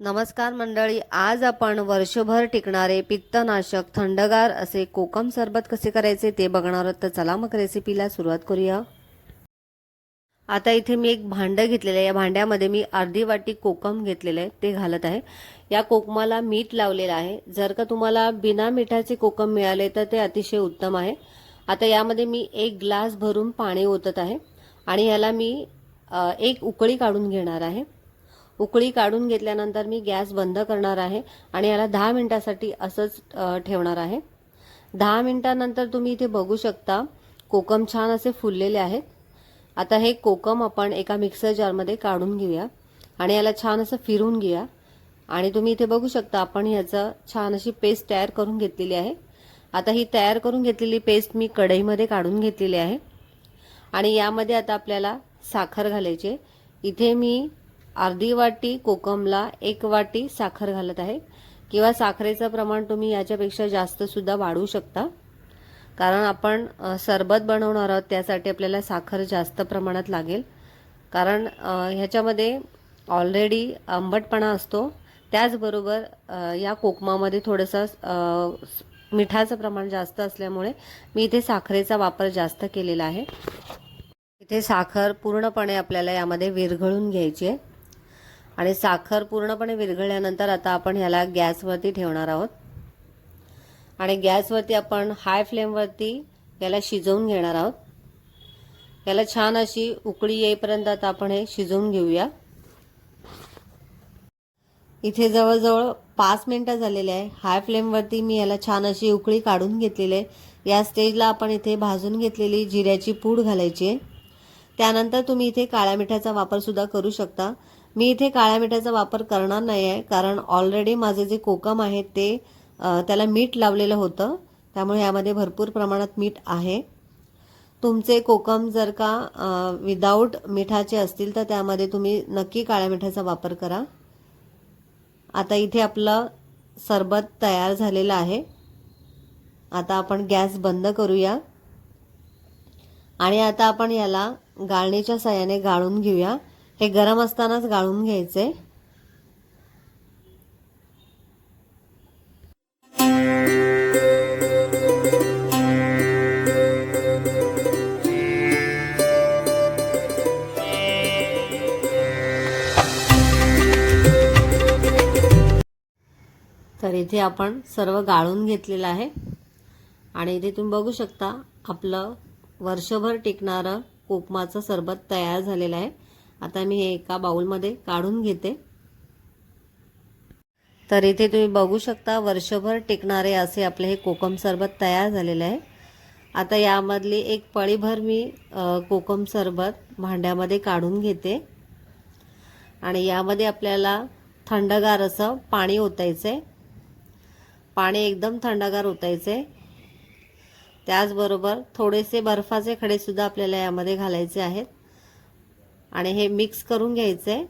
नमस्कार मंडळी आज आपण वर्षभर टिकणारे पित्तनाशक थंडगार असे कोकम सरबत कसे करायचे ते बघणार आहोत. तर चला मग रेसिपीला सुरुवात करूया. आता इथे मी एक भांडं घेतलेलं आहे. या भांड्यामध्ये मी अर्धी वाटी कोकम घेतलेलं आहे. ते घालत आहे. या कोकमाला मीठ लावलेलं आहे. जर का तुम्हाला बिना मिठाचे कोकम मिळाले तर ते अतिशय उत्तम आहे. आता यामध्ये मी एक ग्लास भरून पाणी ओतत आहे. आणि याला मी एक उकळी काढून घेणार आहे. उकळी काढून घेतल्यानंतर मी गॅस बंद करणार आहे आणि याला दहा मिनिटासाठी असंच ठेवणार आहे. दहा मिनिटानंतर तुम्ही इथे बघू शकता कोकम छान असे फुललेले आहेत. आता हे कोकम आपण एका मिक्सर जारमध्ये काढून घेऊया आणि याला छान असं फिरून घेऊया. आणि तुम्ही इथे बघू शकता आपण ह्याचं छान अशी पेस्ट तयार करून घेतलेली आहे. आता ही तयार करून घेतलेली पेस्ट मी कढईमध्ये काढून घेतलेली आहे. आणि यामध्ये आता आपल्याला साखर घालायची इथे मी अर्धी वाटी कोकमला एक वाटी साखर घालत आहे. किंवा साखरेचं प्रमाण तुम्ही याच्यापेक्षा जास्त सुद्धा वाढवू शकता. कारण आपण सरबत बनवणार आहोत त्यासाठी आपल्याला साखर जास्त प्रमाणात लागेल. कारण ह्याच्यामध्ये ऑलरेडी आंबटपणा असतो. त्याचबरोबर या कोकमामध्ये थोडंसं मिठाचं प्रमाण जास्त असल्यामुळे मी इथे साखरेचा वापर जास्त केलेला आहे. इथे साखर पूर्णपणे आपल्याला यामध्ये विरघळून घ्यायची आहे. आणि साखर पूर्णपणे विरघळल्यानंतर आता आपण ह्याला गॅसवरती ठेवणार आहोत. आणि गॅसवरती आपण हाय फ्लेमवरती याला शिजवून घेणार आहोत. याला छान अशी उकळी येईपर्यंत आता आपण हे शिजवून घेऊया. इथे जवळजवळ पाच मिनिटं झालेले आहे. हाय फ्लेमवरती मी याला छान अशी उकळी काढून घेतलेली आहे. या स्टेजला आपण इथे भाजून घेतलेली जिऱ्याची पूड घालायची आहे. त्यानंतर तुम्ही इथे काळ्या मिठाचा वापर सुद्धा करू शकता. मी इथे काळ्या मिठाचा वापर करणार नाही आहे कारण ऑलरेडी माझे जे कोकम आहे ते त्याला मीठ लावलेलं होतं. त्यामुळे यामध्ये भरपूर प्रमाणात मीठ आहे. तुमचे कोकम जर का विदाऊट मिठाचे असतील तर त्यामध्ये तुम्ही नक्की काळ्या मिठाचा वापर करा. आता इथे आपलं सरबत तयार झालेलं आहे. आता आपण गॅस बंद करूया. आणि आता आपण याला गाळणीच्या सहाय्याने गाळून घेऊया. हे गरम असतानाच गाळून घ्यायचे. तर इथे आपण सर्व गाळून घेतलेलं आहे. आणि इथे तुम्ही बघू शकता आपलं वर्षभर टिकणारं कोकमाचं सरबत तयार झालेलं आहे. आता मी हे एका बाउलमध्ये काढून घेते. तर इथे तुम्ही बघू शकता वर्षभर टिकणारे असे आपले हे कोकम सरबत तयार झालेलं आहे. आता यामधली एक पळीभर मी कोकम सरबत भांड्यामध्ये काढून घेते. आणि यामध्ये आपल्याला थंडगार असं पाणी ओतायचं आहे पाणी एकदम थंडगार ओतायचे त्याचबरोबर थोडेसे बर्फाचे खडेसुद्धा आपल्याला यामध्ये घालायचे आहेत. आणि हे मिक्स करून घ्यायचे.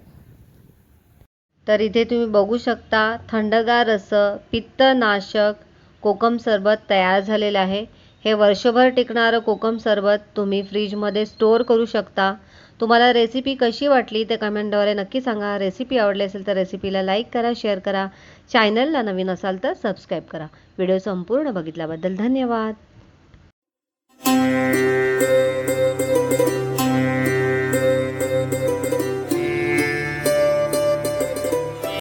तर इथे तुम्ही बघू शकता थंडगार रस पित्तनाशक कोकम सरबत तयार झालेलं आहे. हे वर्षभर टिकणारं कोकम सरबत तुम्ही फ्रीजमध्ये स्टोअर करू शकता. तुम्हाला रेसिपी कशी वाटली ते कमेंटद्वारे नक्की सांगा. रेसिपी आवडली असेल तर रेसिपीला लाईक करा शेअर करा. चॅनलला नवीन असाल तर सबस्क्राईब करा. व्हिडिओ संपूर्ण बघितल्याबद्दल धन्यवाद.